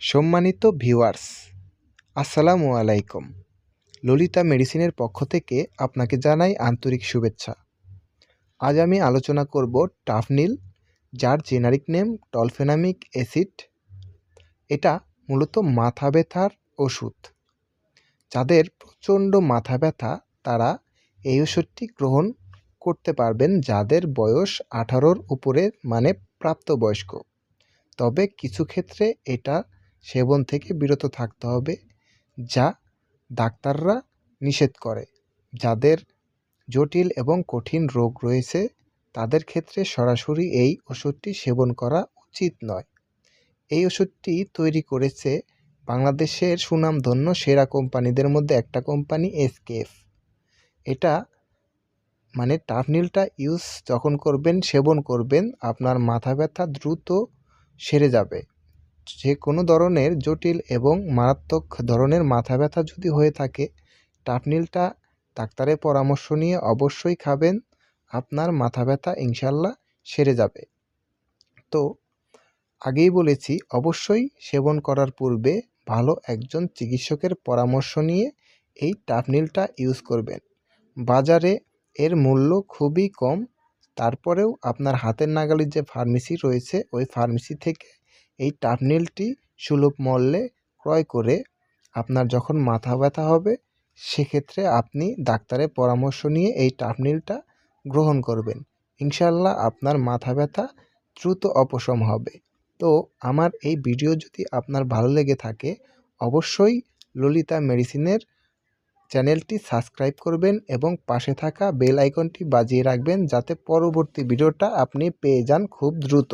সম্মানিত ভিউয়ার্স, আসসালামু আলাইকুম। ললিতা মেডিসিনের পক্ষ থেকে আপনাকে জানাই আন্তরিক শুভেচ্ছা। আজ আমি আলোচনা করব টাফনিল, যার জেনারিক নেম টলফেনামিক অ্যাসিড। এটা মূলত মাথা ব্যথার ওষুধ, যাদের প্রচণ্ড মাথা ব্যথা তারা এই ওষুধটি গ্রহণ করতে পারবেন যাদের বয়স আঠারোর উপরে মানে প্রাপ্তবয়স্ক। তবে কিছু ক্ষেত্রে এটা সেবন থেকে বিরত থাকতে হবে, যা ডাক্তাররা নিষেধ করে। যাদের জটিল এবং কঠিন রোগ রয়েছে, তাদের ক্ষেত্রে সরাসরি এই ওষুধটি সেবন করা উচিত নয়। এই ওষুধটি তৈরি করেছে বাংলাদেশের সুনামধন্য সেরা কোম্পানিদের মধ্যে একটা কোম্পানি, এসকেএফ। এটা মানে টাফনিলটা ইউজ যখন করবেন, সেবন করবেন, আপনার মাথা ব্যথা দ্রুত সেরে যাবে। যে কোনো ধরনের জটিল এবং মারাত্মক ধরনের মাথা ব্যথা যদি হয়ে থাকে টাফনিলটা ডাক্তারের পরামর্শ নিয়ে অবশ্যই খাবেন। আপনার মাথা ব্যথা ইনশাল্লাহ সেরে যাবে। তো, আগেই বলেছি, অবশ্যই সেবন করার পূর্বে ভালো একজন চিকিৎসকের পরামর্শ নিয়ে এই টাপনিলটা ইউজ করবেন। বাজারে এর মূল্য খুবই কম। তারপরেও আপনার হাতের নাগালের যে ফার্মেসি রয়েছে, ওই ফার্মেসি থেকে এই টাফনিলটি সুলভ মূল্যে ক্রয় করে আপনার যখন মাথা ব্যথা হবে, সেক্ষেত্রে আপনি ডাক্তারের পরামর্শ নিয়ে এই টাফনিলটা গ্রহণ করবেন। ইনশাল্লাহ আপনার মাথা ব্যথা দ্রুত অপশম হবে। তো আমার এই ভিডিও যদি আপনার ভালো লেগে থাকে, অবশ্যই ললিতা মেডিসিনের চ্যানেলটি সাবস্ক্রাইব করবেন এবং পাশে থাকা বেল আইকনটি বাজিয়ে রাখবেন যাতে পরবর্তী ভিডিওটা আপনি পেয়ে যান খুব দ্রুত।